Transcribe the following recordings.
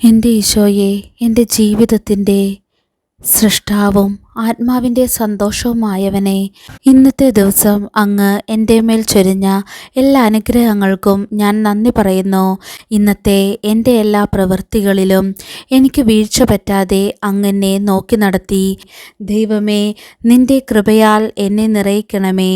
എന്റെ ഈശോയെ എന്റെ ജീവിതത്തിന്റെ സൃഷ്ടാവും ആത്മാവിന്റെ സന്തോഷവുമായവനെ ഇന്നത്തെ ദിവസം അങ്ങ് എന്റെ മേൽ ചൊരിഞ്ഞ എല്ലാ അനുഗ്രഹങ്ങൾക്കും ഞാൻ നന്ദി പറയുന്നു. ഇന്നത്തെ എന്റെ എല്ലാ പ്രവൃത്തികളിലും എനിക്ക് വീഴ്ച പറ്റാതെ അങ്ങ് എന്നെ നോക്കി നടത്തി. ദൈവമേ നിന്റെ കൃപയാൽ എന്നെ നിറയിക്കണമേ.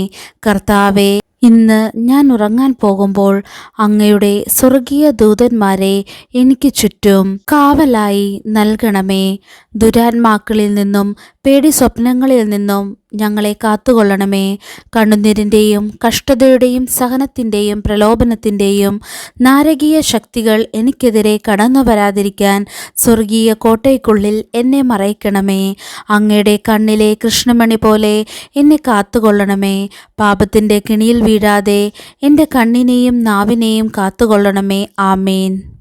കർത്താവെ ഇന്ന് ഞാൻ ഉറങ്ങാൻ പോകുമ്പോൾ അങ്ങയുടെ സ്വർഗീയ ദൂതന്മാരെ എനിക്ക് ചുറ്റും കാവലായി നൽകണമേ. ദുരാത്മാക്കളിൽ നിന്നും പേടി സ്വപ്നങ്ങളിൽ നിന്നും ഞങ്ങളെ കാത്തുകൊള്ളണമേ. കണ്ണുനീരിന്റെയും കഷ്ടതയുടെയും സഹനത്തിന്റെയും പ്രലോഭനത്തിന്റെയും നാരകീയ ശക്തികൾ എനിക്കെതിരെ കടന്നു വരാതിരിക്കാൻ സ്വർഗീയ കോട്ടയ്ക്കുള്ളിൽ എന്നെ മറയ്ക്കണമേ. അങ്ങയുടെ കണ്ണിലെ കൃഷ്ണമണി പോലെ എന്നെ കാത്തുകൊള്ളണമേ. പാപത്തിന്റെ കിണിയിൽ വീഴാതെ എന്റെ കണ്ണിനെയും നാവിനെയും കാത്തുകൊള്ളണമേ. ആമേൻ.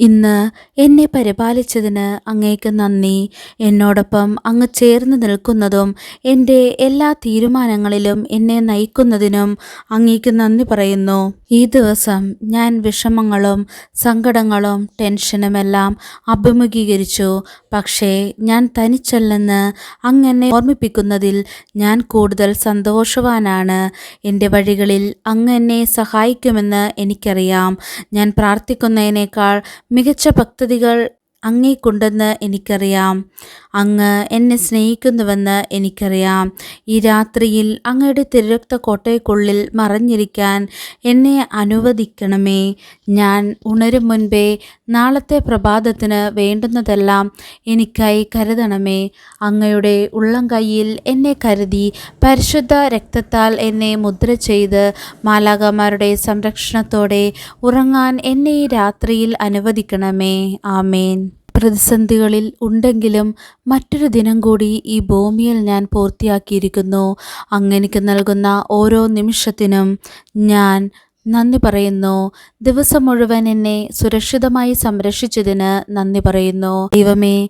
ഇന്ന് എന്നെ പരിപാലിച്ചതിന് അങ്ങേക്ക് നന്ദി. എന്നോടൊപ്പം അങ്ങ് ചേർന്ന് നിൽക്കുന്നതും എന്റെ എല്ലാ തീരുമാനങ്ങളിലും എന്നെ നയിക്കുന്നതിനും അങ്ങേക്ക് നന്ദി പറയുന്നു. ഈ ദിവസം ഞാൻ വിഷമങ്ങളും സങ്കടങ്ങളും ടെൻഷനുമെല്ലാം അഭിമുഖീകരിച്ചു. പക്ഷേ ഞാൻ തനിച്ചല്ലെന്ന് അങ്ങനെ ഓർമ്മിപ്പിക്കുന്നതിൽ ഞാൻ കൂടുതൽ സന്തോഷവാനാണ്. എന്റെ വഴികളിൽ അങ്ങ് എന്നെ സഹായിക്കുമെന്ന് എനിക്കറിയാം. ഞാൻ പ്രാർത്ഥിക്കുന്നതിനേക്കാൾ മികച്ച പദ്ധതികൾ അങ്ങേക്കുണ്ടെന്ന് എനിക്കറിയാം. അങ്ങ് എന്നെ സ്നേഹിക്കുന്നുവെന്ന് എനിക്കറിയാം. ഈ രാത്രിയിൽ അങ്ങയുടെ തിരുരക്ത കോട്ടയ്ക്കുള്ളിൽ മറഞ്ഞിരിക്കാൻ എന്നെ അനുവദിക്കണമേ. ഞാൻ ഉണരും മുൻപേ നാളത്തെ പ്രഭാതത്തിന് വേണ്ടുന്നതെല്ലാം എനിക്കായി കരുതണമേ. അങ്ങയുടെ ഉള്ളം കൈയിൽ എന്നെ കരുതി പരിശുദ്ധ രക്തത്താൽ എന്നെ മുദ്ര ചെയ്ത് മാലാകമാരുടെ സംരക്ഷണത്തോടെ ഉറങ്ങാൻ എന്നെ ഈ രാത്രിയിൽ അനുവദിക്കണമേ. ആമേൻ. പ്രതിസന്ധികളിൽ ഉണ്ടെങ്കിലും മറ്റൊരു ദിനം കൂടി ഈ ഭൂമിയിൽ ഞാൻ പൂർത്തിയാക്കിയിരിക്കുന്നു. അങ്ങനെക്ക് നൽകുന്ന ഓരോ നിമിഷത്തിനും ഞാൻ നന്ദി പറയുന്നു. ദിവസം മുഴുവൻ എന്നെ സുരക്ഷിതമായി സംരക്ഷിച്ചതിന് നന്ദി പറയുന്നു. ദൈവമേ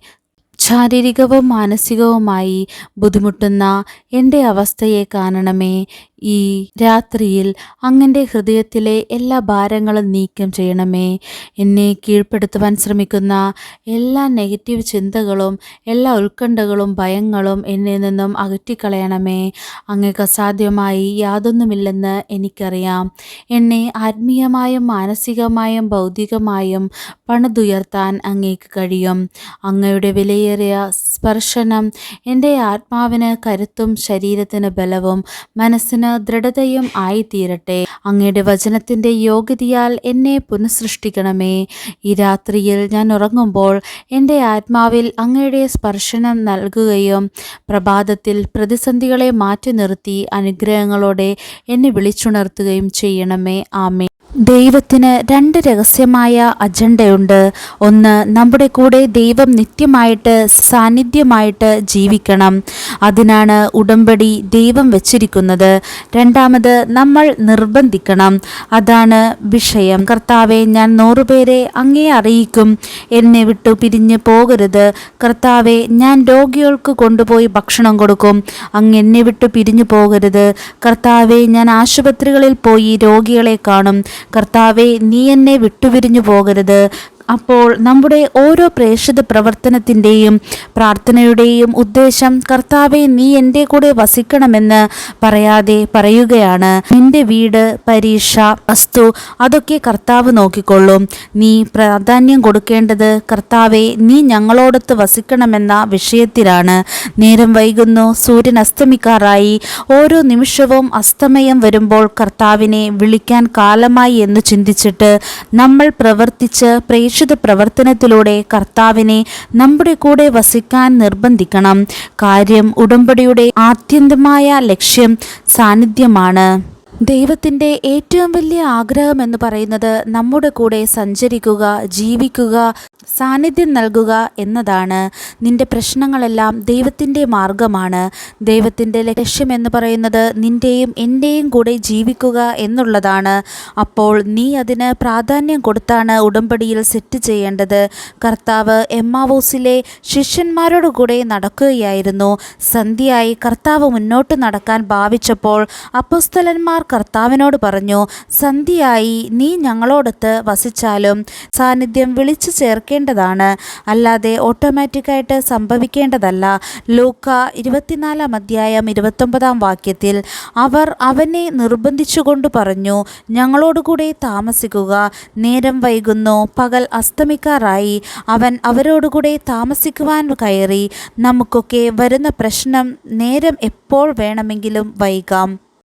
ശാരീരികവും മാനസികവുമായി ബുദ്ധിമുട്ടുന്ന എന്റെ അവസ്ഥയെ കാണണമേ. ഈ രാത്രിയിൽ അങ്ങന്റെ ഹൃദയത്തിലെ എല്ലാ ഭാരങ്ങളും നീക്കം ചെയ്യണമേ. എന്നെ കീഴ്പ്പെടുത്തുവാൻ ശ്രമിക്കുന്ന എല്ലാ നെഗറ്റീവ് ചിന്തകളും എല്ലാ ഉത്കണ്ഠകളും ഭയങ്ങളും എന്നിൽ നിന്നും അകറ്റിക്കളയണമേ. അങ്ങക്ക് അസാധ്യമായി യാതൊന്നുമില്ലെന്ന് എനിക്കറിയാം. എന്നെ ആത്മീയമായും മാനസികമായും ഭൗതികമായും പണിതുയർത്താൻ അങ്ങേക്ക് കഴിയും. അങ്ങയുടെ വിലയേറിയ സ്പർശനം എന്റെ ആത്മാവിന് കരുത്തും ശരീരത്തിന് ബലവും മനസ്സിന് ദൃഢതയും ആയിത്തീരട്ടെ. അങ്ങയുടെ വചനത്തിന്റെ യോഗ്യതയാൽ എന്നെ പുനഃസൃഷ്ടിക്കണമേ. ഈ രാത്രിയിൽ ഞാൻ ഉറങ്ങുമ്പോൾ എന്റെ ആത്മാവിൽ അങ്ങയുടെ സ്പർശനം നൽകുകയും പ്രഭാതത്തിൽ പ്രതിസന്ധികളെ മാറ്റി നിർത്തി അനുഗ്രഹങ്ങളോടെ എന്നെ വിളിച്ചുണർത്തുകയും ചെയ്യണമേ. ആമേ ദൈവത്തിന് രണ്ട് രഹസ്യമായ അജണ്ടയുണ്ട്. ഒന്ന് നമ്മുടെ കൂടെ ദൈവം നിത്യമായിട്ട് സാന്നിധ്യമായിട്ട് ജീവിക്കണം. അതിനാണ് ഉടമ്പടി ദൈവം വെച്ചിരിക്കുന്നത്. രണ്ടാമത് നമ്മൾ നിർബന്ധിക്കണം. അതാണ് വിഷയം. കർത്താവെ ഞാൻ നൂറുപേരെ അങ്ങേ അറിയിക്കും. എന്നെ വിട്ടു പിരിഞ്ഞ് പോകരുത്. കർത്താവെ ഞാൻ രോഗികൾക്ക് കൊണ്ടുപോയി ഭക്ഷണം കൊടുക്കും. അങ്ങ് എന്നെ വിട്ടു പിരിഞ്ഞു പോകരുത്. കർത്താവെ ഞാൻ ആശുപത്രികളിൽ പോയി രോഗികളെ കാണും. കർത്താവെ നീ എന്നെ വിട്ടുപിരിഞ്ഞു പോകരുത്. അപ്പോൾ നമ്മുടെ ഓരോ പ്രേക്ഷിത പ്രവർത്തനത്തിന്റെയും പ്രാർത്ഥനയുടെയും ഉദ്ദേശം കർത്താവെ നീ എന്റെ കൂടെ വസിക്കണമെന്ന് പറയാതെ പറയുകയാണ്. നിന്റെ വീട് പരീക്ഷ വസ്തു അതൊക്കെ കർത്താവ് നോക്കിക്കൊള്ളും. നീ പ്രാധാന്യം കൊടുക്കേണ്ടത് കർത്താവെ നീ ഞങ്ങളോടൊത്ത് വസിക്കണമെന്ന വിഷയത്തിലാണ്. നേരം വൈകുന്നു സൂര്യൻ അസ്തമിക്കാറായി. ഓരോ നിമിഷവും അസ്തമയം വരുമ്പോൾ കർത്താവിനെ വിളിക്കാൻ കാലമായി എന്ന് ചിന്തിച്ചിട്ട് നമ്മൾ പ്രവർത്തിച്ച് പ്രേക്ഷിത പ്രവർത്തനത്തിലൂടെ കർത്താവിനെ നമ്മുടെ കൂടെ വസിക്കാൻ നിർബന്ധിക്കണം. കാര്യം ഉടമ്പടിയുടെ ആത്യന്തമായ ലക്ഷ്യം സാന്നിധ്യമാണ്. ദൈവത്തിന്റെ ഏറ്റവും വലിയ ആഗ്രഹം എന്ന് പറയുന്നത് നമ്മുടെ കൂടെ സഞ്ചരിക്കുക ജീവിക്കുക സാന്നിധ്യം നൽകുക എന്നതാണ്. നിന്റെ പ്രശ്നങ്ങളെല്ലാം ദൈവത്തിന്റെ മാർഗമാണ്. ദൈവത്തിന്റെ ലക്ഷ്യം എന്ന് പറയുന്നത് നിന്റെയും എന്റെയും കൂടെ ജീവിക്കുക എന്നുള്ളതാണ്. അപ്പോൾ നീ അതിന് പ്രാധാന്യം കൊടുത്താണ് ഉടമ്പടിയിൽ സെറ്റ് ചെയ്യേണ്ടത്. കർത്താവ് എമ്മാവോസിലെ ശിഷ്യന്മാരോട് കൂടെ നടക്കുകയായിരുന്നു. സന്ധ്യയായി കർത്താവ് മുന്നോട്ട് നടക്കാൻ ഭാവിച്ചപ്പോൾ അപ്പസ്തലന്മാർ കർത്താവിനോട് പറഞ്ഞു സന്ധ്യയായി നീ ഞങ്ങളോടൊത്ത് വസിച്ചാലും സാന്നിധ്യം വിളിച്ചു ചേർക്കേണ്ടതാണ്. അല്ലാതെ ഓട്ടോമാറ്റിക്കായിട്ട് സംഭവിക്കേണ്ടതല്ല. ലൂക്ക ഇരുപത്തിനാലാം അധ്യായം ഇരുപത്തൊമ്പതാം വാക്യത്തിൽ അവർ അവനെ നിർബന്ധിച്ചുകൊണ്ട് പറഞ്ഞു ഞങ്ങളോടുകൂടെ താമസിക്കുക. നേരം വൈകുന്നു പകൽ അസ്തമിക്കാറായി. അവൻ അവരോടുകൂടെ താമസിക്കുവാൻ കയറി. നമുക്കൊക്കെ വരുന്ന പ്രശ്നം നേരം എപ്പോൾ വേണമെങ്കിലും വൈകാം.